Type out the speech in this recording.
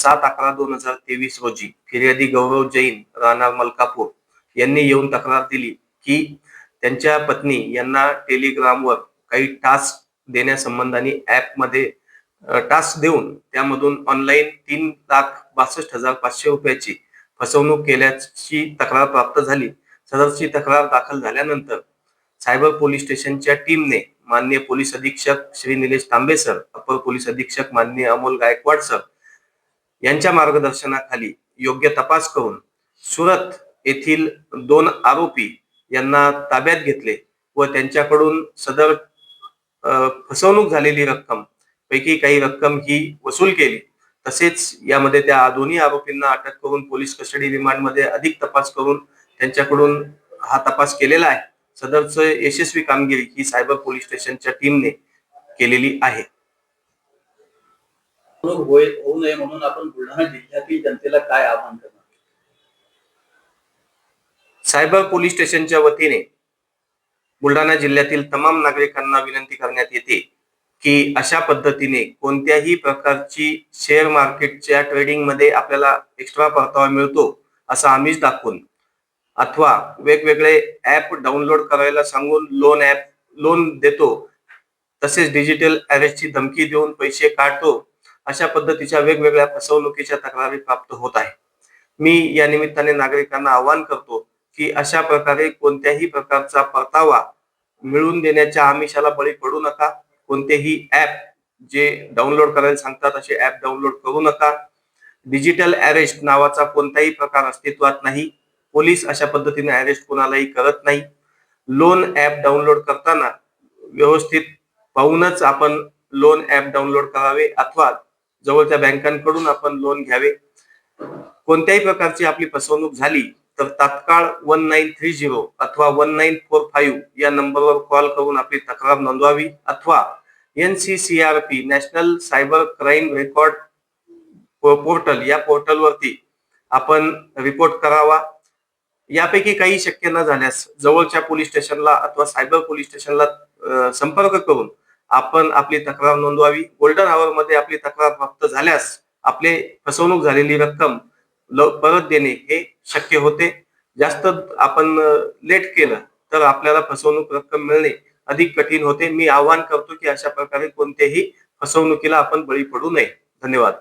सात अकरा दोन हजार तेवीस रोजी फिर्यादी गौरव जैन राहणार मलकापूर यांनी येऊन तक्रार दिली की त्यांच्या पत्नी यांना टेलिग्रामवर काही टास्क देण्यासंबंधाने ऍपमध्ये टास्क देऊन त्यामधून ऑनलाईन तीन लाख बासष्ट हजार पाचशे रुपयाची फसवणूक केल्याची तक्रार प्राप्त झाली. सदरची तक्रार दाखल झाल्यानंतर सायबर पोलीस स्टेशनच्या टीमने माननीय पोलीस अधीक्षक श्री निलेश तांबे सर अपर पोलीस अधीक्षक माननीय अमोल गायकवाड सर यांच्या मार्गदर्शनाखाली योग्य तपास करून सुरत येथील दोन आरोपी यांना ताब्यात घेतले व त्यांच्याकडून सदर फसवणूक झालेली रक्कम पैकी काही रक्कम ही वसूल केली. तसेच यामध्ये त्या दोन्ही आरोपींना अटक करून पोलीस कस्टडी रिमांडमध्ये अधिक तपास करून त्यांच्याकडून हा तपास केलेला आहे. सदरचं यशस्वी कामगिरी ही सायबर पोलीस स्टेशनच्या टीमने केलेली आहे. होऊ नये म्हणून आपण बुलढाणा जिल्ह्यातील जनतेला काय आवाहन करणार? सायबर पोलीस स्टेशनच्या वतीने बुलढाणा जिल्ह्यातील तमाम नागरिकांना विनंती करण्यात येते की अशा पद्धतीने कोणत्याही प्रकारची शेअर मार्केटच्या ट्रेडिंगमध्ये आपल्याला एक्स्ट्रा परतावा मिळतो असं आम्हीच दाखवून अथवा वेगवेगळे ऍप डाउनलोड करायला सांगून लोन ऍप लोन देतो तसेच डिजिटल अरेस्टची धमकी देऊन पैसे काढतो अशा पद्धतीच्या वेगवेगळ्या फसवणुकीच्या तक्रारी प्राप्त होत आहे मी या निमित्ताने नागरिकांना आवाहन करतो की अशा प्रकारे कोणत्याही प्रकारचा परतावा मिळवून देण्याच्या आमिषाला बळी पडू नका. कोणतेही ऍप जे डाउनलोड करायला सांगतात असे ऍप डाउनलोड करू नका. डिजिटल अरेस्ट नावाचा कोणताही प्रकार अस्तित्वात नाही. पोलीस अशा पद्धतीने अरेस्ट कोणालाही करत नाही. लोन ऍप डाउनलोड करताना व्यवस्थित पाहूनच आपण लोन ऍप डाउनलोड करावे अथवा जवळच्या बँकांकडून आपण लोन घ्यावे. कोणत्याही प्रकारची आपली फसवणूक झाली तर तात्काळ वन नाईन थ्री झिरो अथवा वन नाईन फोर फाईव्ह या नंबरवर कॉल करून आपली तक्रार नोंदवावी अथवा N C C R P national cyber crime record portal या पोर्टलवरती आपण रिपोर्ट करावा. यापैकी काही शक्य न झाल्यास जवळच्या पोलीस स्टेशनला अथवा सायबर पोलीस स्टेशनला संपर्क करून आपण आपली तक्रार नोंदवावी. गोल्डन आवर मध्ये आपली तक्रार प्राप्त झाल्यास आपले फसवणूक झालेली रक्कम ल- परत देणे हे शक्य होते. जास्त आपण लेट केलं तर आपल्याला फसवणूक रक्कम मिळणे अधिक कठीण होते. मी आवाहन करतो की अशा प्रकारे कोणत्याही फसवणुकीला आपण बळी पडू नये. धन्यवाद.